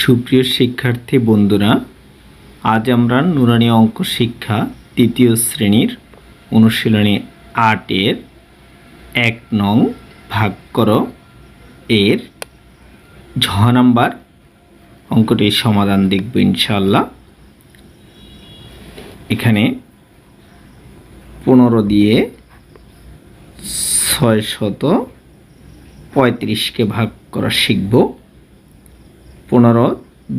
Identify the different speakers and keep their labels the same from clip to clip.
Speaker 1: সুপ্রিয় শিক্ষার্থী বন্ধুরা, আজ আমরা নুরানি অঙ্ক শিক্ষা তৃতীয় শ্রেণির অনুশীলনী আটের এক নং ভাগ করো এর ঝ নাম্বার অঙ্কটির সমাধান দেখব ইনশাল্লাহ এখানে পনেরো দিয়ে ছয় শত পঁয়ত্রিশকে ভাগ করা শিখব। পনেরো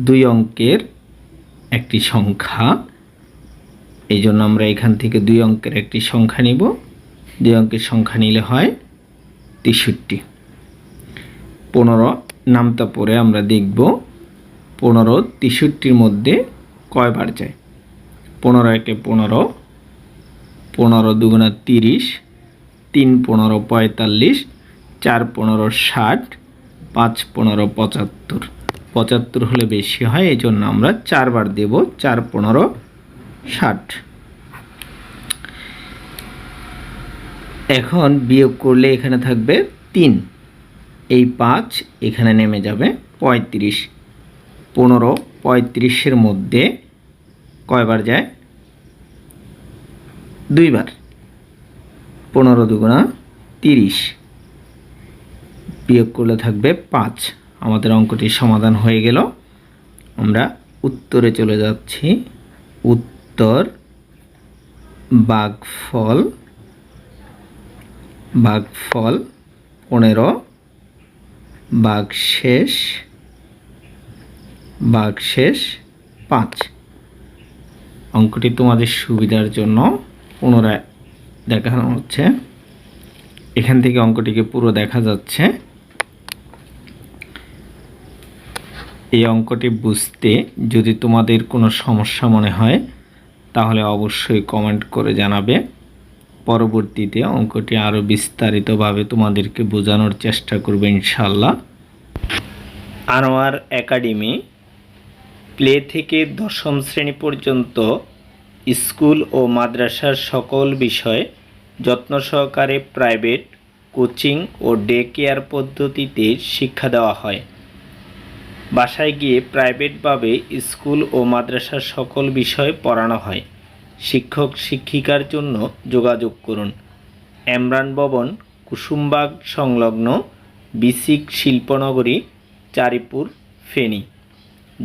Speaker 1: দুই অঙ্কের একটি সংখ্যা। এই জন্য আমরা এখান থেকে দুই অঙ্কের একটি সংখ্যা নিব। দুই অঙ্কের সংখ্যা নিলে হয় তেষট্টি। পনেরো নামতা পরে আমরা দেখব পনেরো তেষট্টির মধ্যে কয়বার যায়? পনেরো একে পনেরো পনেরো দুগুণা তিরিশ, তিন পনেরো পঁয়তাল্লিশ, চার পনেরো ষাট, পাঁচ পনেরো পঁচাত্তর। পঁচাত্তর হলে বেশি হয় এই জন্য আমরা চারবার দেব, চার পনেরো, ষাট। এখন বিয়োগ করলে এখানে থাকবে তিন। এই পাঁচ এখানে নেমে যাবে পঁয়ত্রিশ। পনেরো পঁয়ত্রিশের মধ্যে কয়বার যায়? দুইবার। পনেরো দুগুণা তিরিশ। বিয়োগ করলে থাকবে পাঁচ। আমাদের অঙ্কটির সমাধান হয়ে গেল। আমরা উত্তরে চলে যাচ্ছি। উত্তর, বাঘফল বাঘফল পনেরো, বাঘশেষ বাঘশেষ পাঁচ। অঙ্কটি তোমাদের সুবিধার জন্য পুনরায় দেখানো হচ্ছে। এখান থেকে অঙ্কটিকে পুরো দেখা যাচ্ছে। এই অঙ্কটি বুঝতে যদি তোমাদের কোনো সমস্যা মনে হয়, তাহলে অবশ্যই কমেন্ট করে জানাবে। পরবর্তীতে অঙ্কটি আরও বিস্তারিতভাবে তোমাদেরকে বোঝানোর চেষ্টা করবে ইনশাল্লাহ আনোয়ার একাডেমি প্লে থেকে দশম শ্রেণি পর্যন্ত স্কুল ও মাদ্রাসার সকল বিষয় যত্ন সহকারে প্রাইভেট কোচিং ও ডে কেয়ার পদ্ধতিতে শিক্ষা দেওয়া হয়। বাসায় গিয়ে প্রাইভেটভাবে স্কুল ও মাদ্রাসার সকল বিষয় পড়ানো হয়। শিক্ষক শিক্ষিকার জন্য যোগাযোগ করুন। এমরান ভবন, কুসুমবাগ সংলগ্ন BSCIC শিল্পনগরী, Charipur, Feni.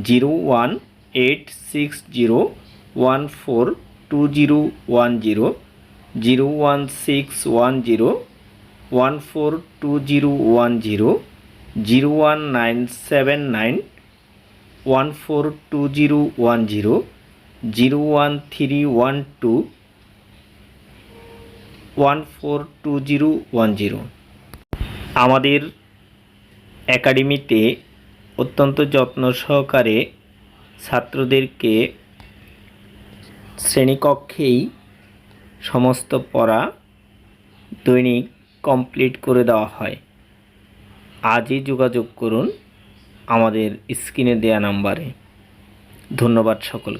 Speaker 1: Zero one eight six zero one four two zero one zero zero one six one zero, one four two zero one zero zero one nine seven nine one four two zero one zero zero one three one two one four two zero one zero আমাদের একাডেমিতে অত্যন্ত যত্ন সহকারে ছাত্রদেরকে শ্রেণীকক্ষেই সমস্ত পড়া দৈনিক complete করে দেওয়া হয়। আজই যোগাযোগ করুন আমাদের স্ক্রিনে দেয়া নাম্বারে। ধন্যবাদ সকল